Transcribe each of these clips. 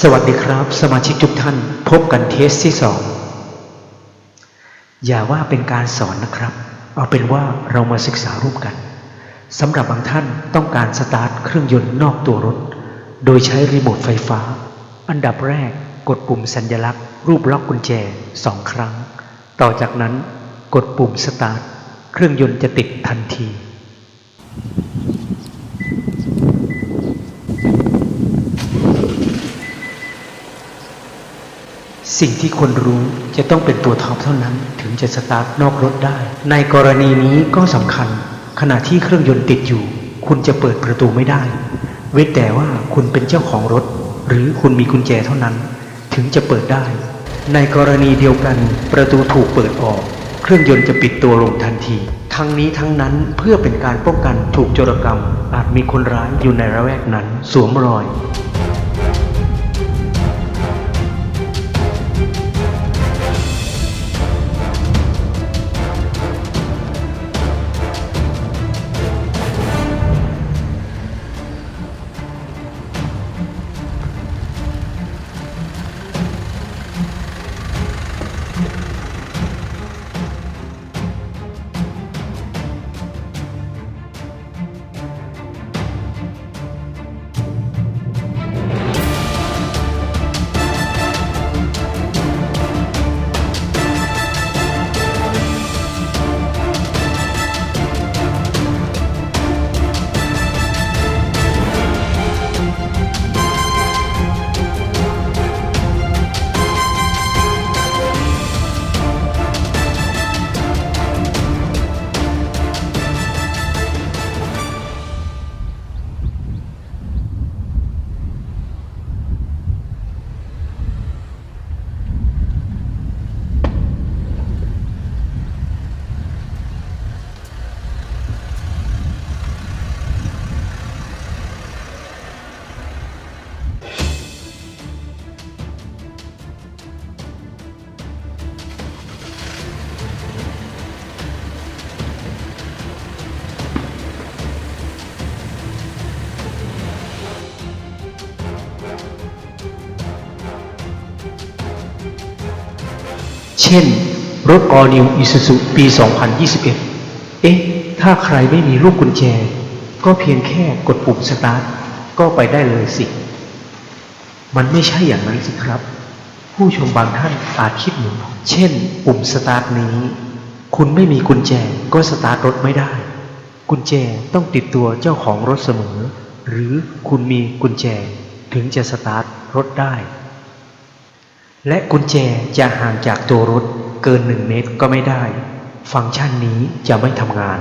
สวัสดีครับ สมาชิกทุกท่านพบกันเทสที่สองอย่าว่าเป็นการสอนนะครับ เอาเป็นว่าเรามาศึกษาร่วมกันสำหรับบางท่านต้องการสตาร์ทเครื่องยนต์นอกตัวรถ โดยใช้รีโมทไฟฟ้า อันดับแรกกดปุ่มสัญลักษณ์ รูปล็อกกุญแจสองครั้ง ต่อจากนั้นกดปุ่มสตาร์ทเครื่องยนต์จะติดทันที สิ่งที่คนรู้จะต้องเป็นตัวท็อปเท่านั้น ถึงจะสตาร์ทนอกรถได้ ในกรณีนี้ก็สำคัญ ขณะที่เครื่องยนต์ติดอยู่ คุณจะเปิดประตูไม่ได้ เว้นแต่ว่าคุณเป็นเจ้าของรถ หรือคุณมีกุญแจเท่านั้น ถึงจะเปิดได้ ในกรณีเดียวกัน ประตูถูกเปิดออก เครื่องยนต์จะปิดตัวลงทันที ทั้งนี้ทั้งนั้นเพื่อเป็นการป้องกันถูกโจรกรรม อาจมีคนร้ายอยู่ในระแวกนั้น สวมรอย เช่น รถ All New Isuzu ปี 2021 เอ๊ะ ถ้าใครไม่มีลูกกุญแจ ก็เพียงแค่กดปุ่มสตาร์ทก็ไปได้เลยสิ มันไม่ใช่อย่างนั้นสิครับ ผู้ชมบางท่านอาจคิดเหมือนเช่น ปุ่มสตาร์ทนี้ คุณไม่มีกุญแจก็สตาร์ทรถไม่ได้ กุญแจต้องติดตัวเจ้าของรถเสมอ หรือคุณมีกุญแจถึงจะสตาร์ทรถได้ และกุญแจจะห่างจากตัวรถเกินหนึ่งเมตรก็ไม่ได้ ฟังก์ชันนี้จะไม่ทำงาน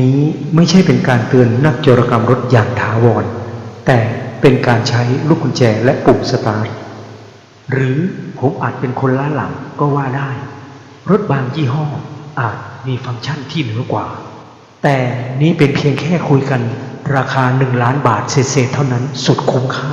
นี้ไม่ใช่เป็นการเตือนนักโจรกรรมรถอย่างถาวร แต่เป็นการใช้ลูกกุญแจและปุ่มสตาร์ทหรือผมอาจเป็นคนล้าหลังก็ว่าได้ รถบางยี่ห้ออาจมีฟังก์ชันที่เหนือกว่า แต่นี้เป็นเพียงแค่คุยกันราคาหนึ่งล้านบาทเศษๆเท่านั้นสุดคุ้มค่า